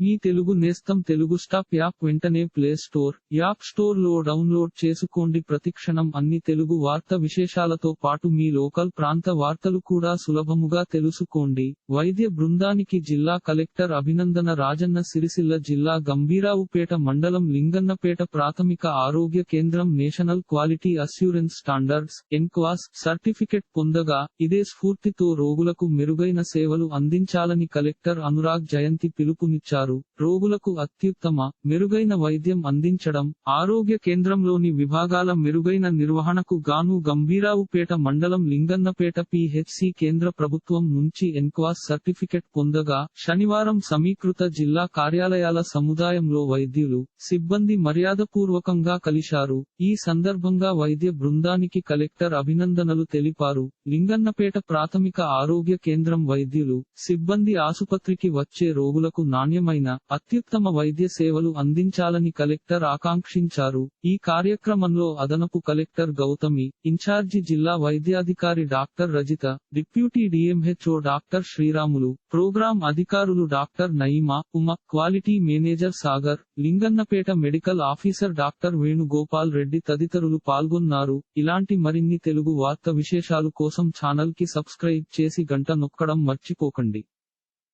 మీ తెలుగు నేస్తం Telugu stop app వెంటనే play store app స్టోర్లో డౌన్లోడ్ చేసుకోండి. ప్రతిక్షణం అన్ని తెలుగు వార్త విశేషాలతో పాటు మీ లోకల్ ప్రాంత వార్తలు కూడా సులభముగా తెలుసుకోండి. వైద్య బృందానికి జిల్లా కలెక్టర్ అభినందన రాజన్న సిరిసిల్ల జిల్లా గంభీరావుపేట మండలం లింగన్నపేట ప్రాథమిక ఆరోగ్య కేంద్రం national quality assurance standards NQAS certificate పొందగా ఇదే స్ఫూర్తితో రోగులకు మెరుగైన సేవలు అందించాలని కలెక్టర్ అనురాగ్ జయంతి పిలుపునిచ్చారు. రోగులకు అత్యుత్తమ మెరుగైన వైద్యం అందించడం ఆరోగ్య కేంద్రంలోని విభాగాల మెరుగైన నిర్వహణకు గాను గంభీరావుపేట మండలం లింగన్నపేట పిహెచ్సి కేంద్ర ప్రభుత్వం నుంచి ఎన్క్వాస్ సర్టిఫికెట్ పొందగా శనివారం సమీకృత జిల్లా కార్యాలయాల సముదాయంలో వైద్యులు సిబ్బంది మర్యాదపూర్వకంగా కలిశారు. ఈ సందర్భంగా వైద్య బృందానికి కలెక్టర్ అభినందనలు తెలిపారు. లింగన్నపేట ప్రాథమిక ఆరోగ్య కేంద్రం వైద్యులు సిబ్బంది ఆసుపత్రికి వచ్చే రోగులకు నాణ్యమైన నాణ్యమైన అత్యుత్తమ వైద్య సేవలు అందించాలని కలెక్టర్ ఆకాంక్షించారు. ఈ కార్యక్రమంలో అదనపు కలెక్టర్ గౌతమి ఇన్ఛార్జి జిల్లా వైద్యాధికారి doctor Rajitha deputy DMHO doctor Sriramulu program అధికారులు doctor Naeema Uma quality manager Sagar Lingannapet medical officer doctor Venugopal Reddy తదితరులు పాల్గొన్నారు. ఇలాంటి మరిన్ని తెలుగు వార్త విశేషాలు కోసం ఛానల్కి సబ్స్క్రైబ్ చేసి గంట నొక్కడం మర్చిపోకండి.